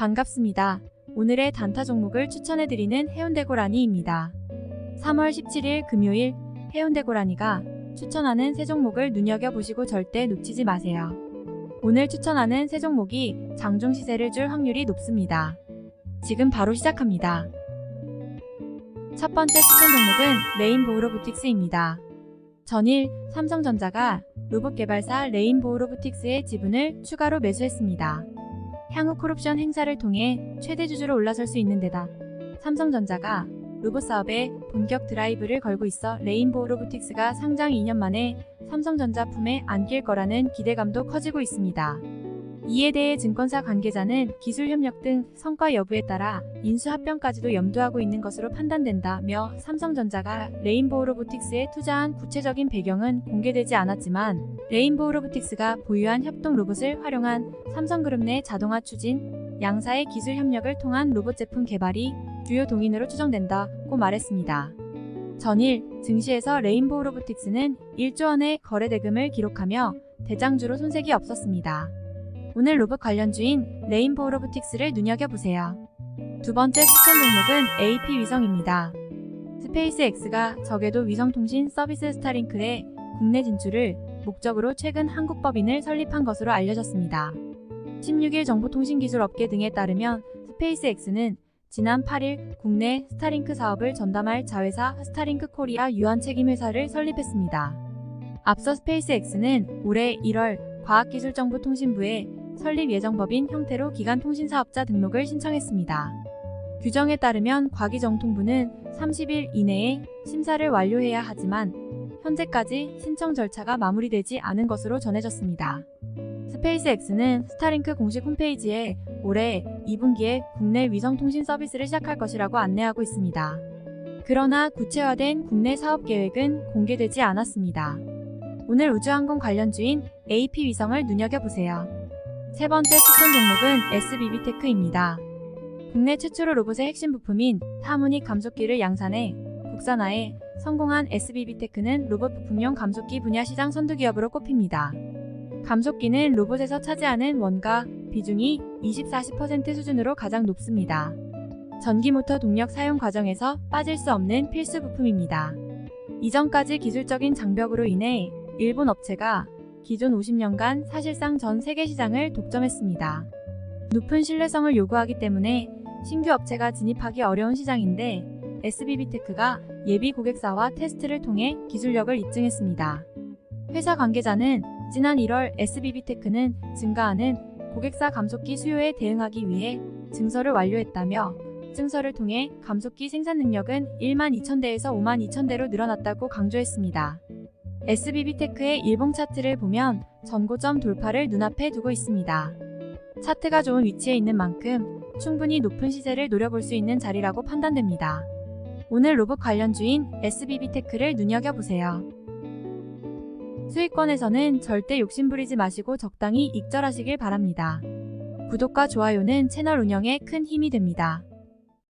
반갑습니다. 오늘의 단타 종목을 추천해드리는 해운대 고라니입니다. 3월 17일 금요일 해운대 고라니가 추천하는 새 종목을 눈여겨보시고 절대 놓치지 마세요. 오늘 추천하는 새 종목이 장중 시세를 줄 확률이 높습니다. 지금 바로 시작합니다. 첫 번째 추천 종목은 레인보우 로보틱스입니다. 전일 삼성전자가 로봇 개발사 레인보우 로보틱스의 지분을 추가로 매수했습니다. 향후 콜옵션 행사를 통해 최대 주주로 올라설 수 있는 데다 삼성전자가 로봇 사업에 본격 드라이브를 걸고 있어 레인보우 로보틱스가 상장 2년 만에 삼성전자 품에 안길 거라는 기대감도 커지고 있습니다. 이에 대해 증권사 관계자는 기술 협력 등 성과 여부에 따라 인수 합병까지도 염두하고 있는 것으로 판단된다며 삼성전자가 레인보우 로보틱스에 투자한 구체적인 배경은 공개되지 않았지만 레인보우 로보틱스가 보유한 협동 로봇을 활용한 삼성그룹 내 자동화 추진, 양사의 기술 협력을 통한 로봇 제품 개발이 주요 동인으로 추정된다고 말했습니다. 전일 증시에서 레인보우 로보틱스는 1조 원의 거래 대금을 기록하며 대장주로 손색이 없었습니다. 오늘 로봇 관련주인 레인보우 로보틱스를 눈여겨보세요. 두 번째 추천 종목은 AP 위성입니다. 스페이스X가 저궤도 위성통신 서비스 스타링크의 국내 진출을 목적으로 최근 한국 법인을 설립한 것으로 알려졌습니다. 16일 정보통신기술업계 등에 따르면 스페이스X는 지난 8일 국내 스타링크 사업을 전담할 자회사 스타링크 코리아 유한 책임회사를 설립했습니다. 앞서 스페이스X는 올해 1월 과학기술정보통신부에 설립 예정 법인 형태로 기간 통신사업자 등록을 신청했습니다. 규정에 따르면 과기정통부는 30일 이내에 심사를 완료해야 하지만 현재까지 신청 절차가 마무리되지 않은 것으로 전해졌습니다. 스페이스X는 스타링크 공식 홈페이지에 올해 2분기에 국내 위성통신 서비스를 시작할 것이라고 안내하고 있습니다. 그러나 구체화된 국내 사업 계획은 공개되지 않았습니다. 오늘 우주항공 관련주인 AP 위성을 눈여겨보세요. 세 번째 추천 종목은 SBB테크입니다. 국내 최초로 로봇의 핵심 부품인 타무닉 감속기를 양산해 국산화에 성공한 SBB테크는 로봇 부품용 감속기 분야 시장 선두 기업으로 꼽힙니다. 감속기는 로봇에서 차지하는 원가 비중이 20-40% 수준으로 가장 높습니다. 전기 모터 동력 사용 과정에서 빠질 수 없는 필수 부품입니다. 이전까지 기술적인 장벽으로 인해 일본 업체가 기존 50년간 사실상 전 세계 시장을 독점했습니다. 높은 신뢰성을 요구하기 때문에 신규 업체가 진입하기 어려운 시장인데 SBB테크가 예비 고객사와 테스트를 통해 기술력을 입증했습니다. 회사 관계자는 지난 1월 SBB테크는 증가하는 고객사 감속기 수요에 대응하기 위해 증서를 완료했다며 증서를 통해 감속기 생산 능력은 1만 2천 대에서 5만 2천 대로 늘어났다고 강조했습니다. SBB테크의 일봉 차트를 보면 전고점 돌파를 눈앞에 두고 있습니다. 차트가 좋은 위치에 있는 만큼 충분히 높은 시세를 노려볼 수 있는 자리라고 판단됩니다. 오늘 로봇 관련주인 SBB테크를 눈여겨보세요. 수익권에서는 절대 욕심 부리지 마시고 적당히 익절하시길 바랍니다. 구독과 좋아요는 채널 운영에 큰 힘이 됩니다.